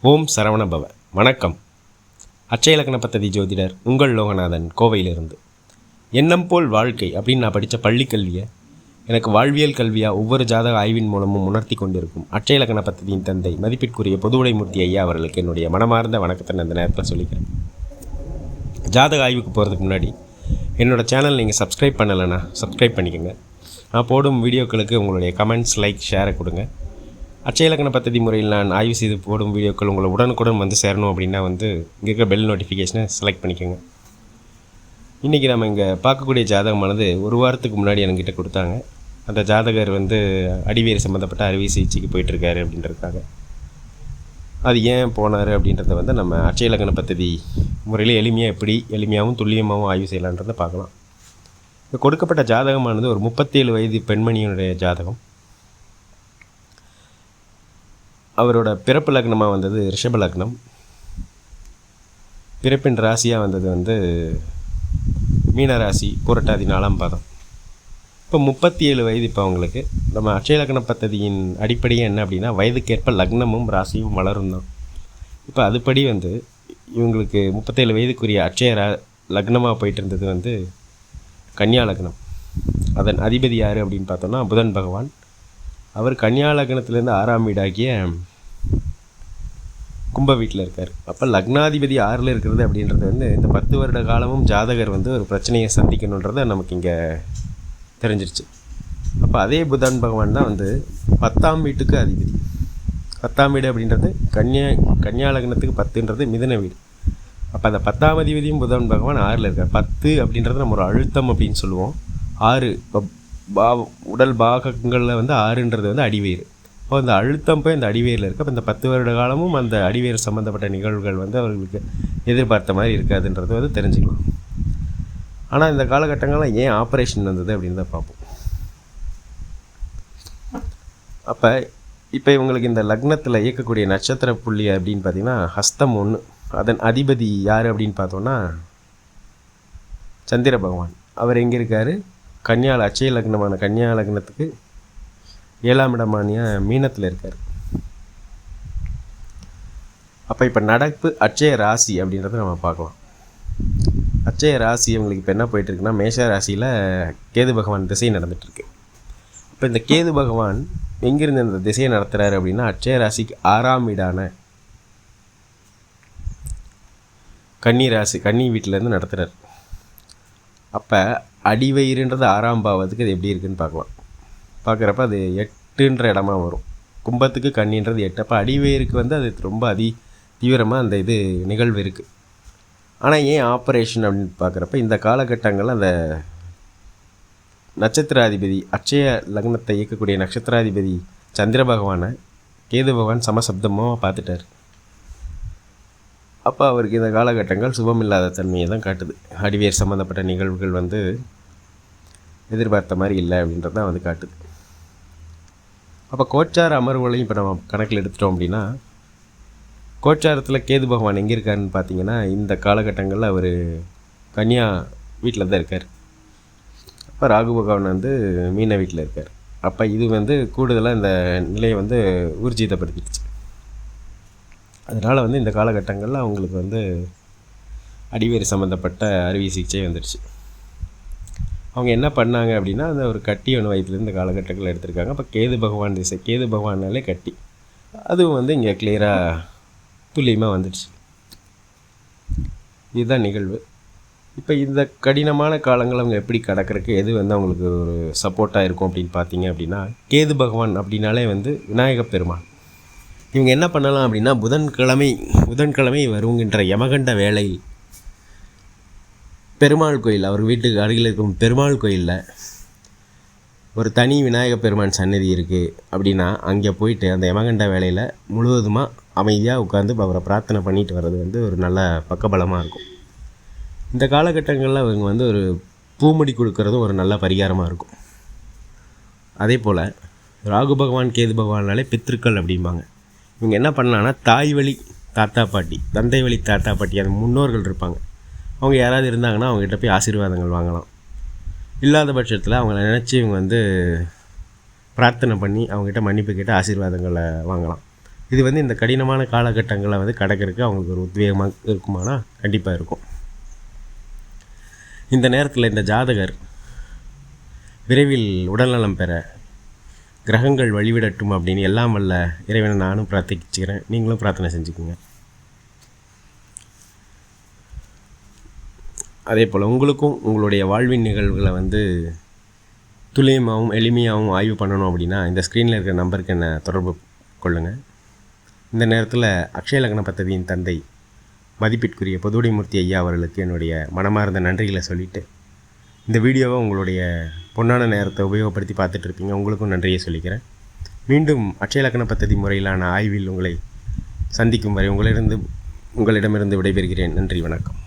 ஓம் சரவணபவ. வணக்கம். அச்சய பத்ததி ஜோதிடர் உங்கள் லோகநாதன் கோவையிலிருந்து. எண்ணம் போல் வாழ்க்கை அப்படின்னு நான் படித்த பள்ளி கல்வியை எனக்கு வாழ்வியல் கல்வியாக ஒவ்வொரு ஜாதக ஆய்வின் மூலமும் உணர்த்தி கொண்டிருக்கும் அச்சய பத்ததியின் தந்தை மதிப்பிற்குரிய பொதுவுடைமூர்த்தி ஐயா அவர்களுக்கு என்னுடைய மனமார்ந்த வணக்கத்தை நான் இந்த நேரத்தில் சொல்லிக்கிறேன். ஜாதக ஆய்வுக்கு போகிறதுக்கு முன்னாடி என்னோடய சேனல் நீங்கள் சப்ஸ்கிரைப் பண்ணலைன்னா சப்ஸ்கிரைப் பண்ணிக்கோங்க. நான் போடும் வீடியோக்களுக்கு உங்களுடைய கமெண்ட்ஸ் லைக் ஷேரை கொடுங்க. அச்சயலக்கண பத்ததி முறையில் நான் ஆய்வு செய்து போடும் வீடியோக்கள் உங்களை உடனுக்குடன் வந்து சேரணும் அப்படின்னா வந்து இங்கே இருக்கிற பெல் நோட்டிஃபிகேஷனை செலக்ட் பண்ணிக்கோங்க. இன்றைக்கி நம்ம இங்கே பார்க்கக்கூடிய ஜாதகமானது ஒரு வாரத்துக்கு முன்னாடி என்கிட்ட கொடுத்தாங்க. அந்த ஜாதகர் வந்து அடிவேறு சம்மந்தப்பட்ட அறுவை சிகிச்சைக்கு போயிட்டுருக்காரு அப்படின்றதுக்காக. அது ஏன் போனார் அப்படின்றத வந்து நம்ம அச்சயலக்கண பத்ததி முறையில் எளிமையாக எப்படி எளிமையாகவும் துல்லியமாகவும் ஆய்வு செய்யலான்றதை பார்க்கலாம். கொடுக்கப்பட்ட ஜாதகமானது ஒரு முப்பத்தேழு வயது பெண்மணியினுடைய ஜாதகம். அவரோட பிறப்பு லக்னமாக வந்தது ரிஷப லக்னம். பிறப்பின் ராசியாக வந்தது வந்து மீன ராசி புரட்டாதி நாலாம் பாதம். இப்போ முப்பத்தி ஏழு வயது இப்போ அவங்களுக்கு. நம்ம அட்சய லக்ன பத்ததியின் அடிப்படையே என்ன அப்படின்னா வயதுக்கேற்ப லக்னமும் ராசியும் வளரும் தான். இப்போ அதுபடி வந்து இவங்களுக்கு முப்பத்தேழு வயதுக்குரிய அட்சய ரா லக்னமாக போயிட்டு இருந்தது வந்து கன்னியா லக்னம். அதன் அதிபதி யார் அப்படின்னு பார்த்தோன்னா புதன் பகவான். அவர் கன்னியா லக்னத்துலேருந்து ஆறாம் வீடாகிய கும்ப வீட்டில் இருக்கார். அப்போ லக்னாதிபதி ஆறில் இருக்கிறது அப்படின்றது வந்து இந்த பத்து வருட காலமும் ஜாதகர் வந்து ஒரு பிரச்சனையை சந்திக்கணுன்றதை நமக்கு இங்கே தெரிஞ்சிருச்சு. அப்போ அதே புதன் பகவான் தான் வந்து பத்தாம் வீட்டுக்கு அதிபதி. பத்தாம் வீடு அப்படின்றது கன்னியா கன்னியா லக்னத்துக்கு பத்துன்றது மிதன வீடு. அப்போ அந்த பத்தாம் அதிபதியும் புதன் பகவான் ஆறில் இருக்கார். பத்து அப்படின்றது நம்ம ஒரு அழுத்தம் அப்படின்னு சொல்லுவோம். ஆறு இப்போ பா உடல் பாகங்களில் வந்து ஆறுன்றது வந்து அடிவேர் அப்போ அந்த அழுத்தம் போய் அந்த அடிவேரில் இருக்குது அப்போ இந்த பத்து வருட காலமும் அந்த அடிவேர் சம்மந்தப்பட்ட நிகழ்வுகள் வந்து அவர்களுக்கு எதிர்பார்த்த மாதிரி இருக்காதுன்றது வந்து தெரிஞ்சுக்கலாம். ஆனால் இந்த காலகட்டங்களில் ஏன் ஆப்ரேஷன் வந்தது அப்படின்னு தான் பார்ப்போம். அப்போ இப்போ இவங்களுக்கு இந்த லக்னத்தில் இயக்கக்கூடிய நட்சத்திர புள்ளி அப்படின்னு பார்த்திங்கன்னா ஹஸ்தம் ஒன்று அதன் அதிபதி யார் அப்படின்னு பார்த்தோன்னா சந்திர பகவான். அவர் எங்கே இருக்கார்? கன்னியால அச்சய லக்னமான கன்னியா லக்னத்துக்கு ஏழாம் இடமானிய மீனத்தில் இருக்கார். அப்போ இப்போ நடப்பு அச்சய ராசி அப்படின்றத நம்ம பார்க்கலாம். அச்சய ராசி இவங்களுக்கு இப்போ என்ன போயிட்டுருக்குன்னா மேஷ ராசியில் கேது பகவான் திசை நடந்துகிட்ருக்கு இப்போ இந்த கேது பகவான் எங்கிருந்து இந்த திசையை நடத்துகிறாரு அப்படின்னா அச்சய ராசிக்கு ஆறாம் வீடான கன்னி ராசி கன்னி வீட்டிலேருந்து நடத்துகிறார் அப்போ அடிவயிறுன்றது ஆறாம் பாவத்துக்கு அது எப்படி இருக்குன்னு பார்க்கலாம். பார்க்குறப்ப அது எட்டுன்ற இடமா வரும். கும்பத்துக்கு கன்னின்றது எட்டு. அப்போ அடிவயிறுக்கு வந்து அது ரொம்ப அதி தீவிரமாக அந்த இது நிகழ்வு இருக்குது ஆனால் ஏன் ஆப்ரேஷன் அப்படின்னு பார்க்குறப்ப இந்த காலகட்டங்களில் அந்த நட்சத்திராதிபதி அட்சய லக்னத்தை இயக்கக்கூடிய நட்சத்திராதிபதி சந்திர பகவானை கேது பகவான் சமசப்தமாக பார்த்துட்டார். அப்போ அவருக்கு இந்த காலகட்டங்கள் சுபமில்லாத தன்மையை தான் காட்டுது. அடிவேர் சம்மந்தப்பட்ட நிகழ்வுகள் வந்து எதிர்பார்த்த மாதிரி இல்லை அப்படின்றது தான் வந்து காட்டுது. அப்போ கோச்சார அமர்வுகளையும் இப்போ நம்ம கணக்கில் எடுத்துட்டோம் அப்படின்னா கோச்சாரத்தில் கேது பகவான் எங்கே இருக்காருன்னு பார்த்தீங்கன்னா இந்த காலகட்டங்களில் அவர் கன்னியா வீட்டில் தான் இருக்கார். அப்போ ராகு பகவான் வந்து மீன வீட்டில் இருக்கார். அப்போ இது வந்து கூடுதலாக இந்த நிலையை வந்து ஊர்ஜிதப்படுத்திடுச்சு. அதனால் வந்து இந்த காலகட்டங்களில் அவங்களுக்கு வந்து அடிவேறு சம்மந்தப்பட்ட அறுவை சிகிச்சை வந்துடுச்சு அவங்க என்ன பண்ணாங்க அப்படின்னா அந்த ஒரு கட்டி ஒன்று வயிற்றுல இந்த காலகட்டங்களில் எடுத்திருக்காங்க. அப்போ கேது பகவான் திசை கேது பகவானாலே கட்டி. அதுவும் வந்து இங்கே கிளியராக துல்லியமாக வந்துடுச்சு. இதுதான் நிகழ்வு. இப்போ இந்த கடினமான காலங்கள் அவங்க எப்படி கடக்கிறதுக்கு எது வந்து அவங்களுக்கு ஒரு சப்போர்ட்டாக இருக்கும் அப்படின்னு பார்த்தீங்க அப்படின்னா கேது பகவான் அப்படின்னாலே வந்து விநாயகப் பெருமான். இவங்க என்ன பண்ணலாம் அப்படின்னா புதன்கிழமை புதன்கிழமை வருங்கின்ற யமகண்ட வேலை பெருமாள் கோயில் அவர் வீட்டுக்கு அருகில் இருக்கும் பெருமாள் கோயிலில் ஒரு தனி விநாயகப் பெருமான் சன்னதி இருக்குது அப்படின்னா அங்கே போயிட்டு அந்த யமகண்ட வேலையில் முழுவதுமாக அமைதியாக உட்காந்து அவரை பிரார்த்தனை பண்ணிட்டு வர்றது வந்து ஒரு நல்ல பக்கபலமாக இருக்கும். இந்த காலகட்டங்களில் அவங்க வந்து ஒரு பூமுடி கொடுக்கறதும் ஒரு நல்ல பரிகாரமாக இருக்கும். அதே போல் ராகு பகவான் கேது பகவானாலே பித்திருக்கள் அப்படிம்பாங்க. இவங்க என்ன பண்ணலான்னா தாய் வழி தாத்தா பாட்டி தந்தை வழி தாத்தா பாட்டி அந்த முன்னோர்கள் இருப்பாங்க. அவங்க யாராவது இருந்தாங்கன்னா அவங்ககிட்ட போய் ஆசீர்வாதங்கள் வாங்கலாம். இல்லாத பட்சத்தில் அவங்கள நினச்சி இவங்க வந்து பிரார்த்தனை பண்ணி அவங்ககிட்ட மன்னிப்பு கேட்டு ஆசீர்வாதங்களை வாங்கலாம். இது வந்து இந்த கடினமான காலகட்டங்களை வந்து கடக்கிறதுக்கு அவங்களுக்கு ஒரு உத்வேகமாக இருக்குமானா கண்டிப்பாக இருக்கும். இந்த நேரத்தில் இந்த ஜாதகர் விரைவில் உடல்நலம் பெற கிரகங்கள் வழிவிடட்டும் அப்படின்னு எல்லாம் வல்ல இறைவனை நானும் பிரார்த்திச்சுக்கிறேன் நீங்களும் பிரார்த்தனை செஞ்சுக்கோங்க. அதே போல் உங்களுக்கும் உங்களுடைய வாழ்வின் நிகழ்வுகளை வந்து துல்லியமாகவும் எளிமையாகவும் ஆய்வு பண்ணணும் அப்படின்னா இந்த ஸ்க்ரீனில் இருக்கிற நம்பருக்கு என்னை தொடர்பு கொள்ளுங்கள் இந்த நேரத்தில் அக்ஷய லக்ன பத்ததியின் தந்தை மதிப்பிற்குரிய பொதுவுடைமூர்த்தி ஐயா அவர்களுக்கு என்னுடைய மனமார்ந்த நன்றிகளை சொல்லிவிட்டு இந்த வீடியோவை உங்களுடைய பொன்னான நேரத்தை உபயோகப்படுத்தி பார்த்துட்டு இருப்பீங்க. உங்களுக்கும் நன்றியை சொல்லிக்கிறேன். மீண்டும் அட்சய லக்ன பத்ததி முறையிலான ஆய்வில் உங்களை சந்திக்கும் வரை உங்களிடம் உங்களிடமிருந்து விடைபெறுகிறேன். நன்றி வணக்கம்.